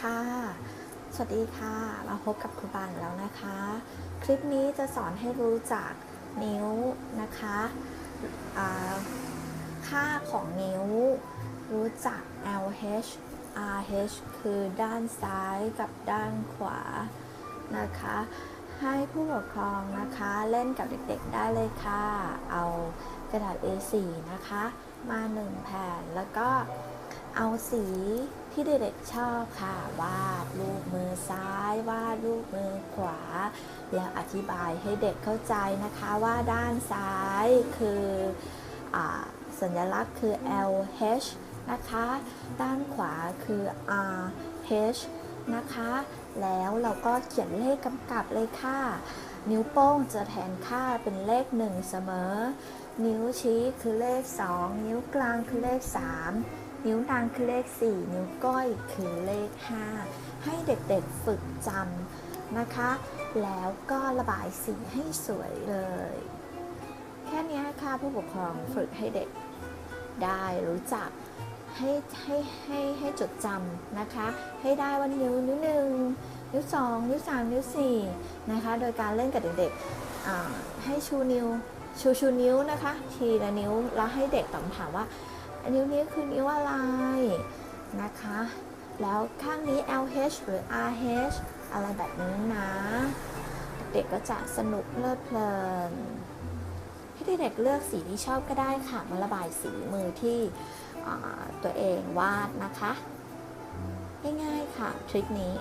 ค่ะ สวัสดีค่ะ มาพบกับครูบานแล้วนะคะ คลิปนี้จะสอนให้รู้จักนิ้วนะคะค่าของนิ้ว รู้จัก LH RH คือด้านซ้ายกับด้านขวานะคะ ให้ผู้ปกครองนะคะเล่นกับเด็กๆได้เลยค่ะ เอากระดาษ A4 นะคะ มา1แผ่นแล้วก็เอาสีที่เด็กๆชอบค่ะ วาดรูปมือซ้าย วาดรูปมือขวา แล้วอธิบายให้เด็กเข้าใจนะคะว่าด้านซ้ายคืออสัญลักษณ์คือ LH นะคะ ด้านขวาคือ RH นะคะ แล้วเราก็เขียนเลขกำกับเลยค่ะ นิ้วโป้งจะแทนค่าเป็นเลข 1 เสมอ นิ้วชี้คือเลข 2 นิ้วกลางคือเลข 3 นิ้วนางคือเลข 4 นิ้วก้อยคือเลข 5 ให้เด็กๆฝึกจำนะคะ แล้วก็ระบายสีให้สวยเลย แค่นี้ค่ะผู้ปกครองฝึกให้เด็กได้รู้จัก ให้ให้ให้ให้จดจำนะคะ ให้ได้ว่านิ้วนิ้วหนึ่งนิ้วสองนิ้วสามนิ้วสี่นะคะ โดยการเล่นกับเด็กๆให้ชูนิ้วชูชูนิ้วนะคะ ทีละนิ้วแล้วให้เด็กตอบถามว่า นิ้วนี้คือนิ้วอะไรนะคะ แล้วข้างนี้ LH หรือ RH อะไรแบบนี้นะ เด็กก็จะสนุกเพลิดเพลิน ให้เด็กๆเลือกสีที่ชอบก็ได้ค่ะมาระบายสีมือที่ตัวเองวาดนะคะ ง่ายๆค่ะ ทริคนี้